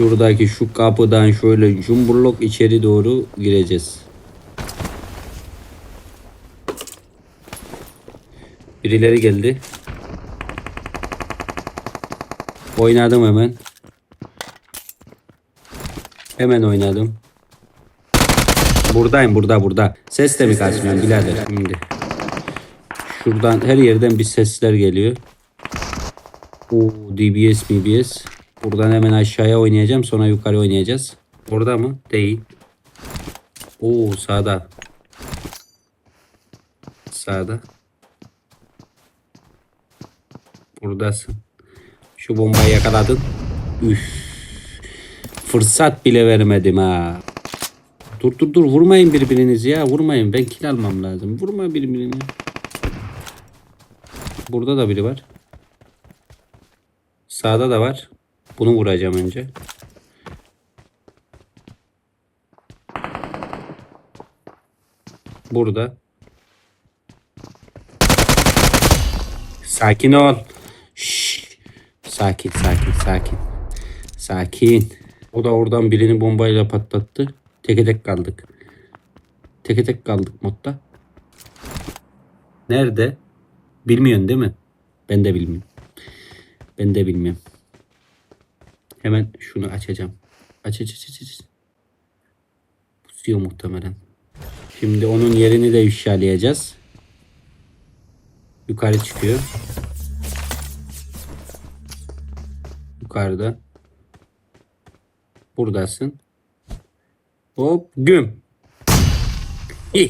Şuradaki şu kapıdan şöyle cumburlok içeri doğru gireceğiz. Birileri geldi. Oynadım hemen. Hemen oynadım. Buradayım burada burada. Ses de mi kaçmıyor birader şimdi. Şuradan her yerden bir sesler geliyor. O DBS MBS. Buradan hemen aşağıya oynayacağım sonra yukarı oynayacağız. Orada mı? Değil. Oo sağda. Sağda. Buradasın. Şu bombayı yakaladın. Üf. Fırsat bile vermedim ha. Dur dur dur vurmayın birbirinizi ya vurmayın ben kill almam lazım. Vurma birbirini. Burada da biri var. Sağda da var. Bunu vuracağım önce. Burada. Sakin ol. Şşş. Sakin sakin sakin. Sakin. O da oradan birini bombayla patlattı. Teke tek kaldık. Teke tek kaldık modda. Nerede? Bilmiyorsun değil mi? Ben de bilmiyorum. Ben de bilmiyorum. Hemen şunu açacağım. Aç aç aç aç. Pusuyor muhtemelen. Şimdi onun yerini de ifşalayacağız. Yukarı çıkıyor. Yukarıda. Buradasın. Hop güm.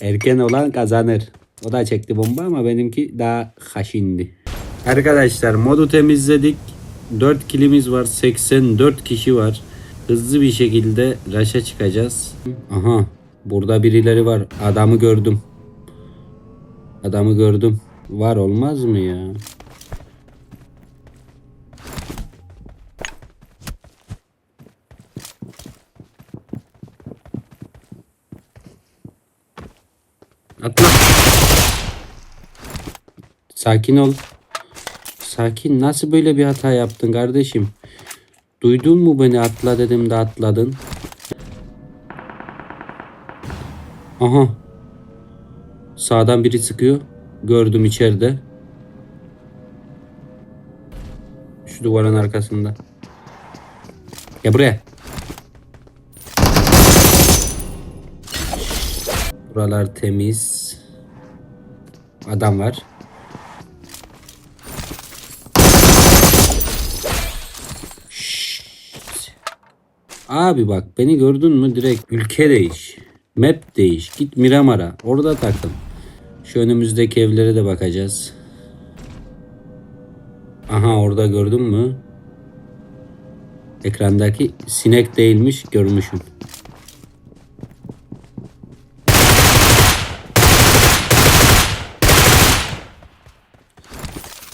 Erken olan kazanır. O da çekti bomba ama benimki daha haşindi. Arkadaşlar modu temizledik. 4 kilimiz var. 84 kişi var. Hızlı bir şekilde raşa çıkacağız. Aha. Burada birileri var. Adamı gördüm. Adamı gördüm. Var olmaz mı ya? Atla. Sakin ol. Sakin. Nasıl böyle bir hata yaptın kardeşim? Duydun mu beni atla dedim de atladın. Aha. Sağdan biri sıkıyor. Gördüm içeride. Şu duvarın arkasında. Ya buraya. Buralar temiz. Adam var. Abi bak beni gördün mü direkt ülke değiş. Map değiş. Git Miramar'a. Orada takıl. Şu önümüzdeki evlere de bakacağız. Aha orada gördün mü? Ekrandaki sinek değilmiş görmüşüm.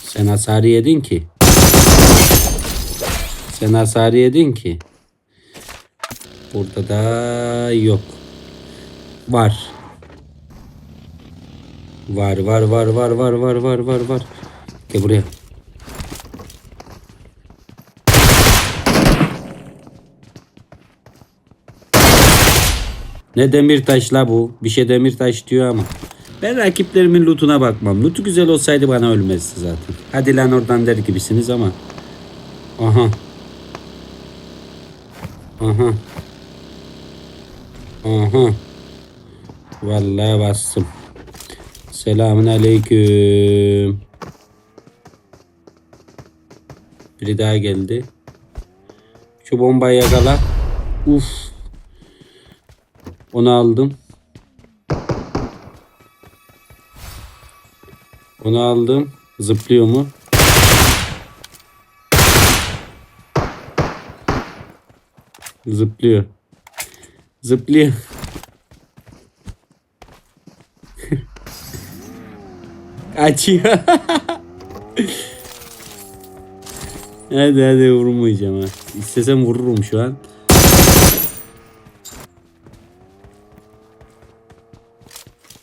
Sen hasar yedin ki. Sen hasar yedin ki. Burada da yok. Var. Var var var var var var var var var. Gel buraya. Ne demir taş la bu? Bir şey demir taş diyor ama. Ben rakiplerimin lootuna bakmam. Lootu güzel olsaydı bana ölmezdi zaten. Hadi lan oradan der gibisiniz ama. Aha. Aha. Aha. Vallahi bastım. Selamun aleyküm. Biri daha geldi. Şu bombayı yakala. Uf. Onu aldım. Onu aldım. Zıplıyor mu? Zıplıyor. Zıplıyor. Kaçıyor. hadi hadi vurmayacağım ha. İstesem vururum şu an.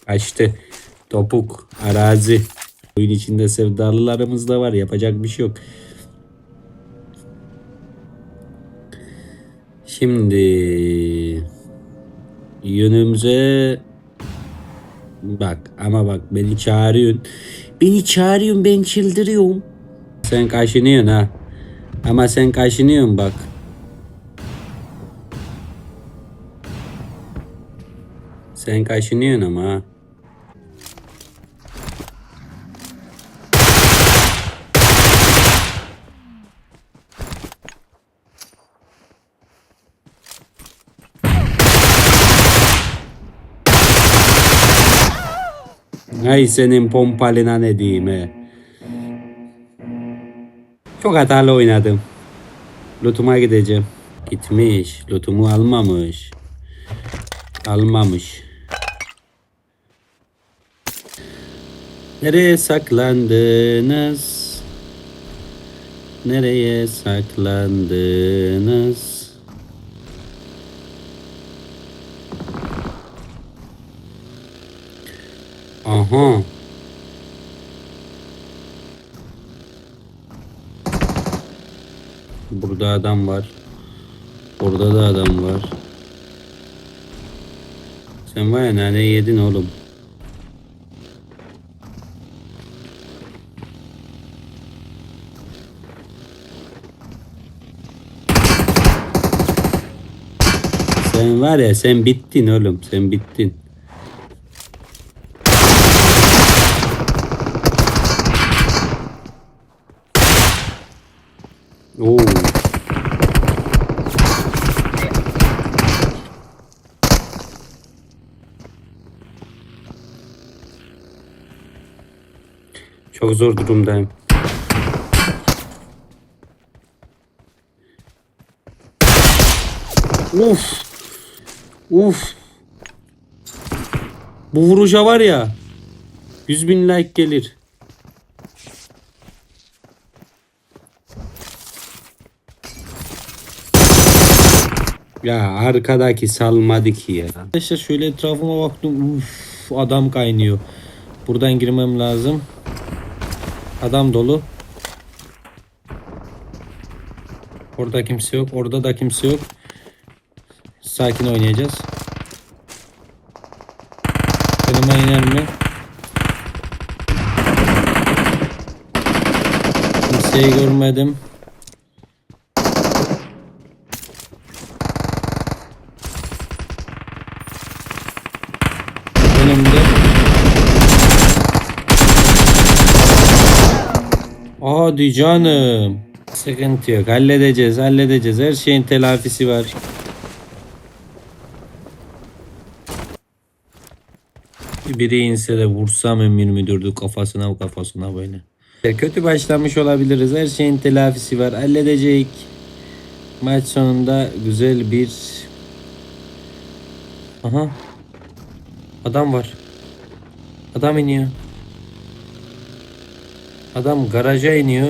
Kaçtı. Topuk. Arazi. Oyun içinde sevdalılarımız da var. Yapacak bir şey yok. Şimdi yönümüze bak ama bak beni çağırıyorsun. Beni çağırıyorsun ben çıldırıyorum. Sen kaşınıyorsun ha. Ama sen kaşınıyorsun bak. Sen kaşınıyorsun ama ha. Ay senin pompalına ne diyeyim he. Çok hatalı oynadım. Lutuma gideceğim. Gitmiş. Lutumu almamış. Almamış. Nereye saklandınız? Nereye saklandınız? Aha. Burada adam var. Orada da adam var. Sen var ya nane yedin oğlum. Sen var ya sen bittin oğlum sen bittin. Oo. Çok zor durumdayım. Uf. Uf. Bu vuruşa var ya 100 bin like gelir. Ya arkadaki salmadı ki ya. Arkadaşlar şöyle etrafıma baktım. Uf adam kaynıyor. Buradan girmem lazım. Adam dolu. Orada kimse yok. Orada da kimse yok. Sakin oynayacağız. Yanıma iner mi? Kimseyi görmedim. Hadi canım. Sıkıntı yok. Halledeceğiz, halledeceğiz. Her şeyin telafisi var. Biri inse de vursam emin müdürdü kafasına kafasına böyle. Kötü başlamış olabiliriz. Her şeyin telafisi var. Halledecek. Maç sonunda güzel bir... Aha. Adam var. Adam iniyor. Adam garaja iniyor.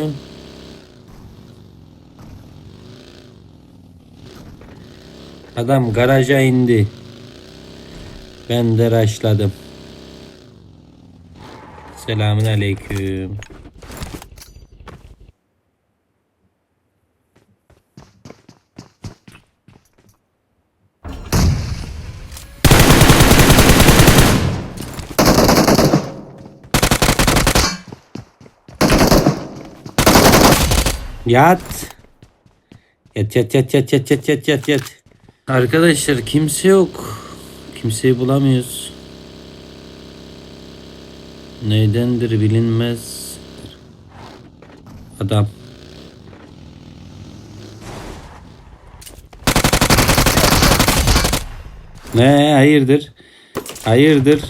Adam garaja indi. Ben de raşladım. Selamun aleyküm. Yat. Yat yat yat yat yat yat yat yat yat. Arkadaşlar kimse yok. Kimseyi bulamıyoruz. Nedendir bilinmez. Adam. Ne hayırdır? Hayırdır?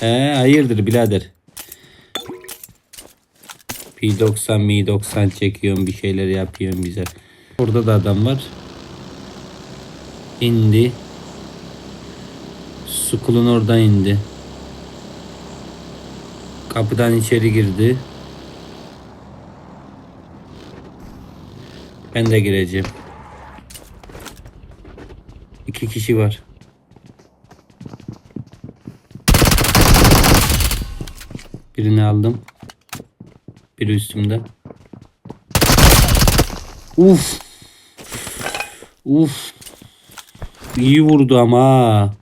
He hayırdır birader? P90 Mi90 çekiyorum bir şeyler yapıyorum bize. Burada da adam var. İndi. Sukulun oradan indi. Kapıdan içeri girdi. Ben de gireceğim. İki kişi var. Birini aldım. Biri üstümde. Uf. Uf. İyi vurdu ama.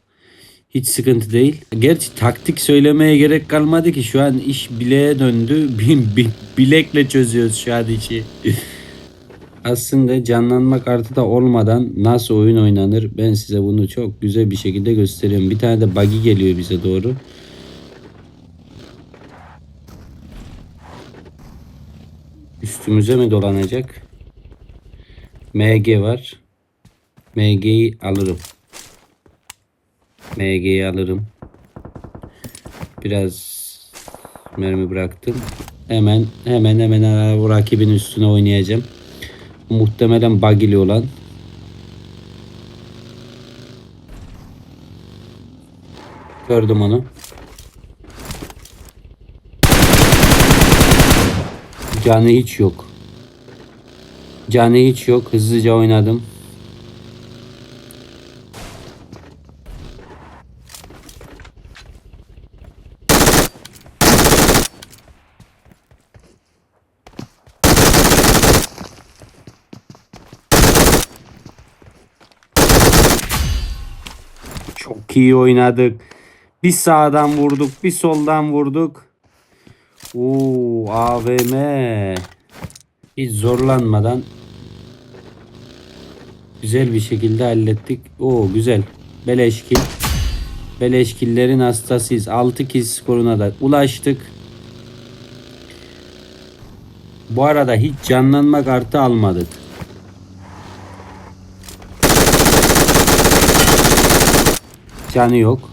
Hiç sıkıntı değil. Gerçi taktik söylemeye gerek kalmadı ki. Şu an iş bileğe döndü. Bi- bi- Bilekle çözüyoruz şu an işi. Aslında canlanma kartı da olmadan nasıl oyun oynanır ben size bunu çok güzel bir şekilde gösteriyorum. Bir tane de buggy geliyor bize doğru. Üstümüze mi dolanacak? MG var. MG'yi alırım. MG'yi alırım. Biraz mermi bıraktım. Hemen hemen hemen bu rakibin üstüne oynayacağım. Muhtemelen bagili olan. Gördüm onu. Canı hiç yok. Canı hiç yok. Hızlıca oynadım. Çok iyi oynadık. Bir sağdan vurduk, bir soldan vurduk. Oo, AVM. Hiç zorlanmadan güzel bir şekilde hallettik. Oo, güzel. Beleşkil. Beleşkillerin hastasıyız. 6 kill skoruna da ulaştık. Bu arada hiç canlanma kartı almadık. Canı yok.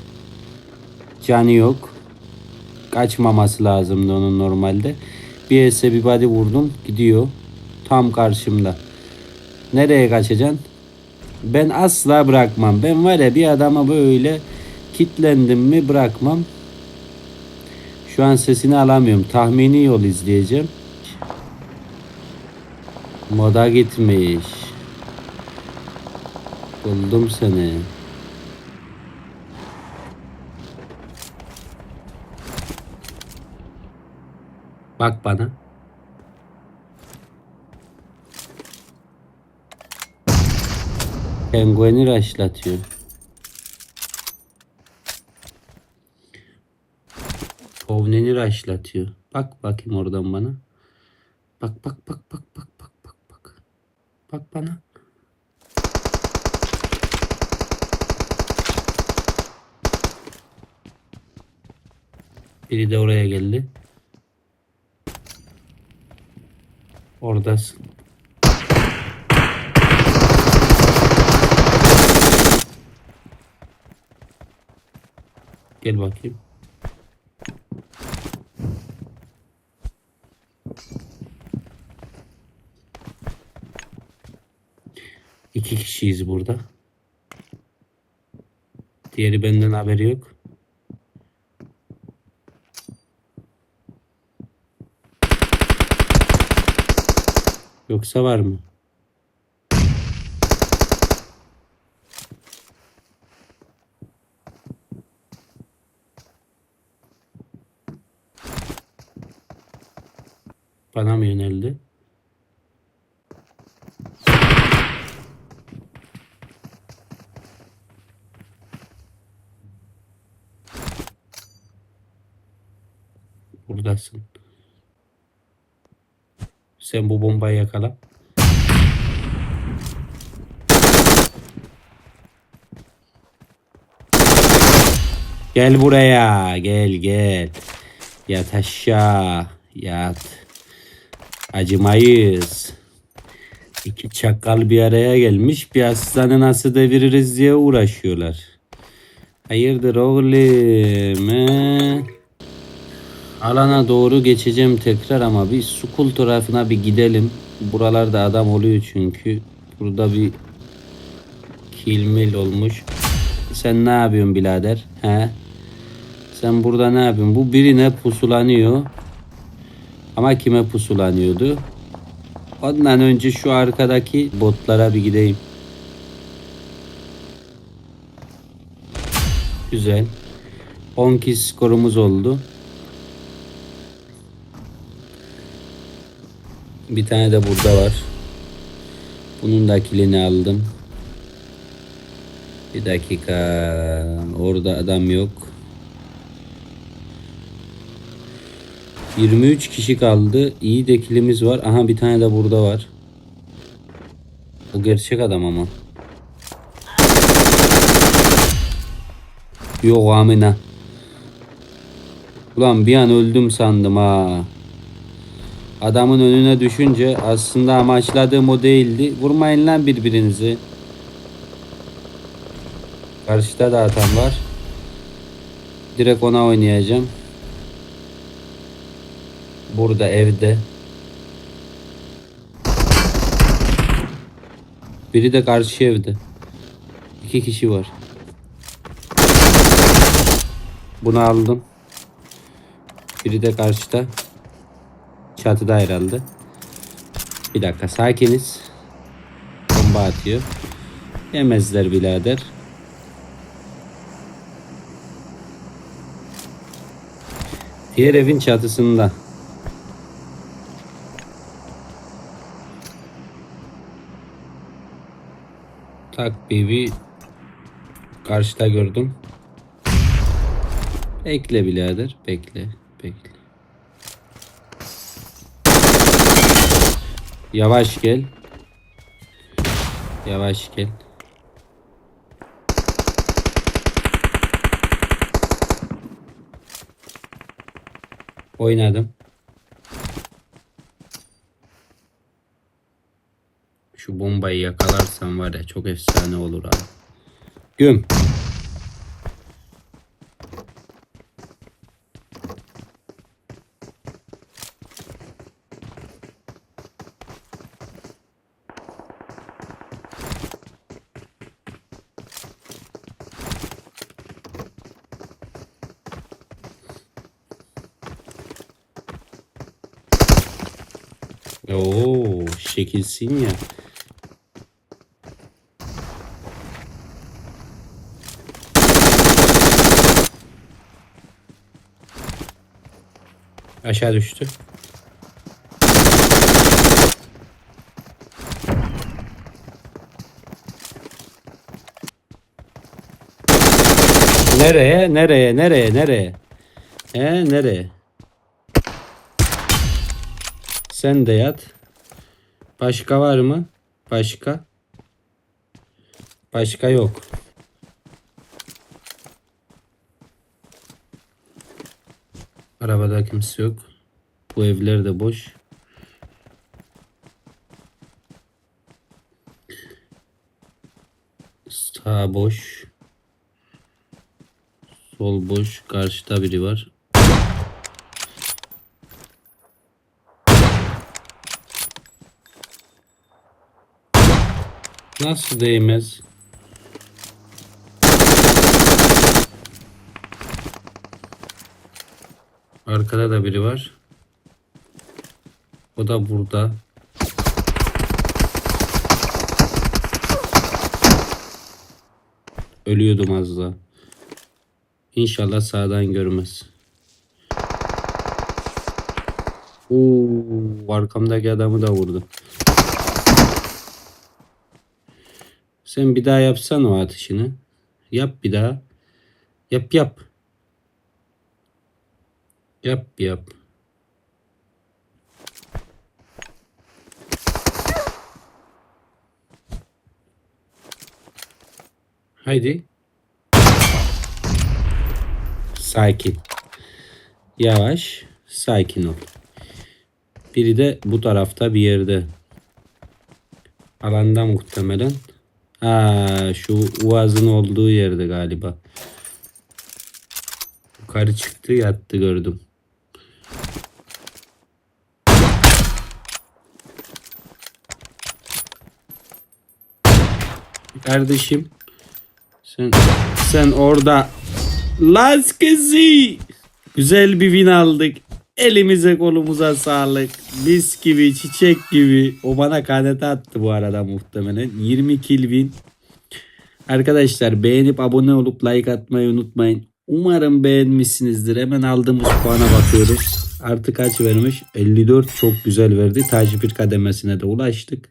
Canı yok. Kaçmaması lazımdı onun normalde. Bir ese bir body vurdum. Gidiyor. Tam karşımda. Nereye kaçacaksın? Ben asla bırakmam. Ben var ya bir adama böyle kitlendim mi bırakmam. Şu an sesini alamıyorum. Tahmini yol izleyeceğim. Moda gitmiş. Buldum seni. Bak bana. Pengueni raşlatıyor. Povneni raşlatıyor. Bak bakayım oradan bana. Bak bak bak bak bak bak bak bak. Bak bana. Biri de oraya geldi. Oradasın. Gel bakayım. İki kişiyiz burada. Diğeri benden haberi yok. Yoksa var mı? Bana mı yöneldi? Buradasın. Sen bu bombayı yakala. Gel buraya. Gel gel. Yat aşağı. Yat. Acımayız. İki çakal bir araya gelmiş. Bir aslanı nasıl deviririz diye uğraşıyorlar. Hayırdır oğlum? he? Alana doğru geçeceğim tekrar ama bir sukul tarafına bir gidelim. Buralarda adam oluyor çünkü. Burada bir kilmil olmuş. Sen ne yapıyorsun birader? He? Sen burada ne yapıyorsun? Bu birine pusulanıyor. Ama kime pusulanıyordu? Ondan önce şu arkadaki botlara bir gideyim. Güzel. 10 kill skorumuz oldu. Bir tane de burada var. Bunun da kilini aldım. Bir dakika. Orada adam yok. 23 kişi kaldı. İyi de kilimiz var. Aha bir tane de burada var. O gerçek adam ama. Yok amına. Ulan bir an öldüm sandım ha. Adamın önüne düşünce aslında amaçladığım o değildi. Vurmayın lan birbirinizi. Karşıda da adam var. Direkt ona oynayacağım. Burada evde. Biri de karşı evde. İki kişi var. Bunu aldım. Biri de karşıda. Çatıda herhalde. Bir dakika sakiniz. Bomba atıyor. Yemezler birader. Diğer evin çatısında. Tak BB karşıda gördüm. Bekle birader. Bekle. Bekle. Yavaş gel. Yavaş gel. Oynadım. Şu bombayı yakalarsam var ya çok efsane olur abi. Güm. Oo, şekilsin ya. Aşağı düştü. Nereye? Nereye? Nereye? Nereye? He, nereye? Sen de yat. Başka var mı? Başka? Başka yok. Arabada kimse yok. Bu evler de boş. Sağ boş. Sol boş. Karşıda biri var. Nasıl değmez? Arkada da biri var. O da burada. Ölüyordum az daha. İnşallah sağdan görmez. Oo, arkamdaki adamı da vurdu. Sen bir daha yapsan o atışını. Yap bir daha. Yap yap. Yap yap. Haydi. Sakin. Yavaş. Sakin ol. Biri de bu tarafta bir yerde. Alanda muhtemelen. Ha, şu Uaz'ın olduğu yerde galiba. Yukarı çıktı yattı gördüm. Kardeşim sen sen orada Laskesi güzel bir win aldık. Elimize kolumuza sağlık. Mis gibi çiçek gibi. O bana kanete attı bu arada muhtemelen. 20 kill win. Arkadaşlar beğenip abone olup like atmayı unutmayın. Umarım beğenmişsinizdir. Hemen aldığımız puana bakıyoruz. Artı kaç vermiş? 54 çok güzel verdi. Tacipir kademesine de ulaştık.